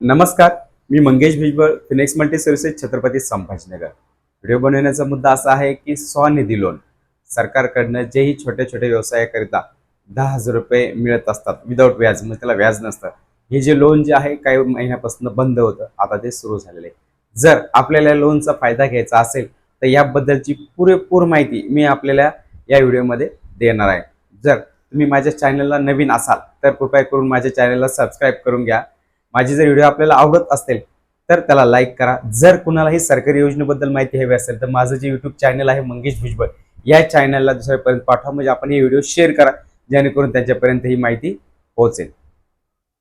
नमस्कार मी Mangesh Bhujbal Phoenix multi services Chhatrapati Sambhajinagar. Video बनवण्याचा मुद्दा असा आहे की स्वनिधी लोन सरकारकडनं जेही छोट्या छोट्या व्यवसायाकरिता दहा हजार रुपये मिळत असतात विदाऊट व्याज म्हणजे त्याला व्याज नसतं. हे जे लोन जे आहे काही महिन्यापासून बंद होतं आता ते सुरू झालेलं आहे. जर आपल्याला लोनचा फायदा घ्यायचा असेल तर याबद्दलची पुरेपूर माहिती मी आपल्याला या व्हिडिओमध्ये देणार आहे. जर तुम्ही माझ्या चॅनलला नवीन असाल तर कृपया करून माझ्या चॅनलला सबस्क्राईब करून घ्या. माझे जर व्हिडिओ आपल्याला आवडत असेल तर त्याला लाईक करा. जर कुणालाही सरकारी योजनेबद्दल माहिती हवी असेल तर माझं जे युट्यूब चॅनल आहे मंगेश भुजबळ या चॅनलला दुसऱ्यापर्यंत पाठवा. म्हणजे आपण हे व्हिडिओ शेअर करा जेणेकरून त्यांच्यापर्यंत ही माहिती पोहोचेल.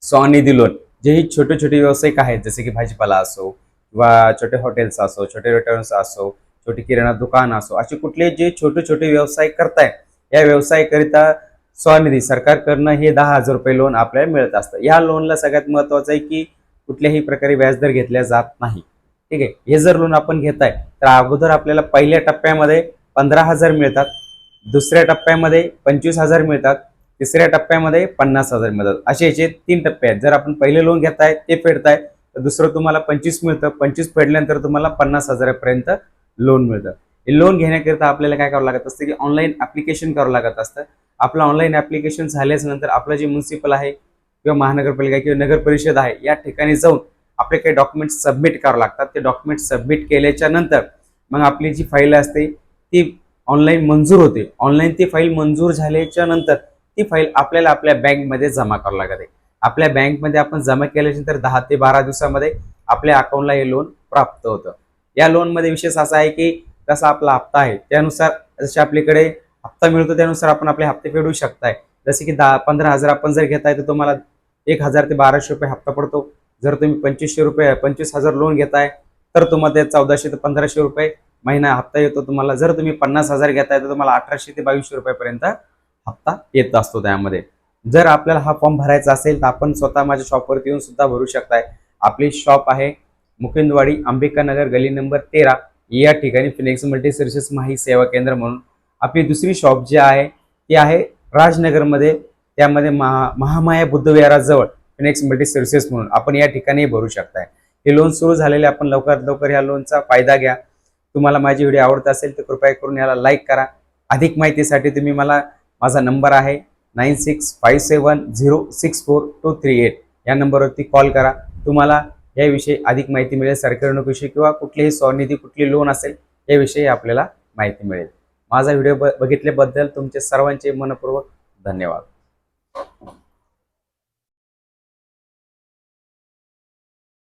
स्वनिधी लोन जे ही छोटे छोटे व्यावसायिक आहेत जसे की भाजीपाला असो किंवा छोटे हॉटेल्स असो छोटे रेस्टॉरंट्स असो छोटे किराणा दुकान असो असे कुठले जे छोटे छोटे व्यवसाय करताय या व्यवसायाकरिता स्वनिधी सरकारकडनं हे दहा हजार रुपये लोन आपल्याला मिळत असतं. या लोनला सगळ्यात महत्वाचं आहे की कुठल्याही प्रकारे व्याजदर घेतल्या जात नाही. ठीक आहे? हे जर लोन आपण घेताय तर अगोदर आपल्याला पहिल्या टप्प्यामध्ये पंधरा हजार मिळतात दुसऱ्या टप्प्यामध्ये पंचवीस हजार मिळतात तिसऱ्या टप्प्यामध्ये पन्नास हजार मिळतात. असे याचे तीन टप्पे आहेत. जर आपण पहिले लोन घेताय ते फेडताय तर दुसरं तुम्हाला पंचवीस मिळतं. पंचवीस फेडल्यानंतर तुम्हाला पन्नास हजारापर्यंत लोन मिळतं. हे लोन घेण्याकरिता आपल्याला काय करावं लागत असतं की ऑनलाईन ॲप्लिकेशन करावं लागत असतं. आपलं ऑनलाईन ऍप्लिकेशन झाल्याच नंतर आपलं जे म्युन्सिपल आहे किंवा महानगरपालिका किंवा नगर परिषद आहे या ठिकाणी जाऊन आपले काही डॉक्युमेंट्स सबमिट करावं लागतात. ते डॉक्युमेंट सबमिट केल्याच्यानंतर मग आपली जी फाईल असते ती ऑनलाईन मंजूर होते. ऑनलाईन ती फाईल मंजूर झाल्याच्यानंतर ती फाईल आपल्याला आपल्या बँकमध्ये जमा करावं लागत. आहे आपल्या बँकमध्ये आपण जमा केल्यानंतर दहा ते बारा दिवसामध्ये आपल्या अकाउंटला हे लोन प्राप्त होतं. या लोनमध्ये विशेष असा आहे की कसा आपला हप्ता आहे त्यानुसार जसे आपल्याकडे हप्ता मिळतो त्यानुसार आपण आपले हप्ते फेडू शकताय. जसे की दहा पंधरा हजार आपण जर घेताय तर तुम्हाला एक हजार ते बाराशे रुपये हप्ता पडतो. जर तुम्ही पंचवीसशे रुपये पंचवीस हजार लोन घेताय तर तुम्हाला ते चौदाशे ते पंधराशे रुपये महिना हप्ता येतो. तुम्हाला जर तुम्ही पन्नास हजार घेताय तर तुम्हाला अठराशे ते बावीसशे रुपयापर्यंत हप्ता येत असतो त्यामध्ये. जर आपल्याला हा फॉर्म भरायचा असेल तर आपण स्वतः माझ्या शॉपवरती येऊन सुद्धा भरू शकताय. आपली शॉप आहे मुकुंदवाडी अंबिकानगर गली नंबर तेरा. या ठिकाणी फिनिक्स मल्टी सर्व्हिसेस माही सेवा केंद्र म्हणून आपली दुसरी शॉप जी आहे ती आहे राजनगरमध्ये त्यामध्ये महा महामाया बुद्धविहाराजवळ नेक्स्ट मल्टी सर्व्हिसेस म्हणून आपण या ठिकाणी भरू शकताय. हे लोन सुरू झालेले आपण लवकरात लवकर या लोनचा फायदा घ्या. तुम्हाला माझी व्हिडिओ आवडत असेल तर कृपया करून याला लाईक करा. अधिक माहितीसाठी तुम्ही मला माझा नंबर आहे nine six five seven zero six four two three eight या नंबरवरती कॉल करा. तुम्हाला याविषयी अधिक माहिती मिळेल सरकारी नोकरीविषयी किंवा कुठलीही स्वनिधी कुठली लोन असेल याविषयी आपल्याला माहिती मिळेल. माझा व्हिडिओ ब बघितल्याबद्दल तुमचे सर्वांचे मनपूर्वक धन्यवाद.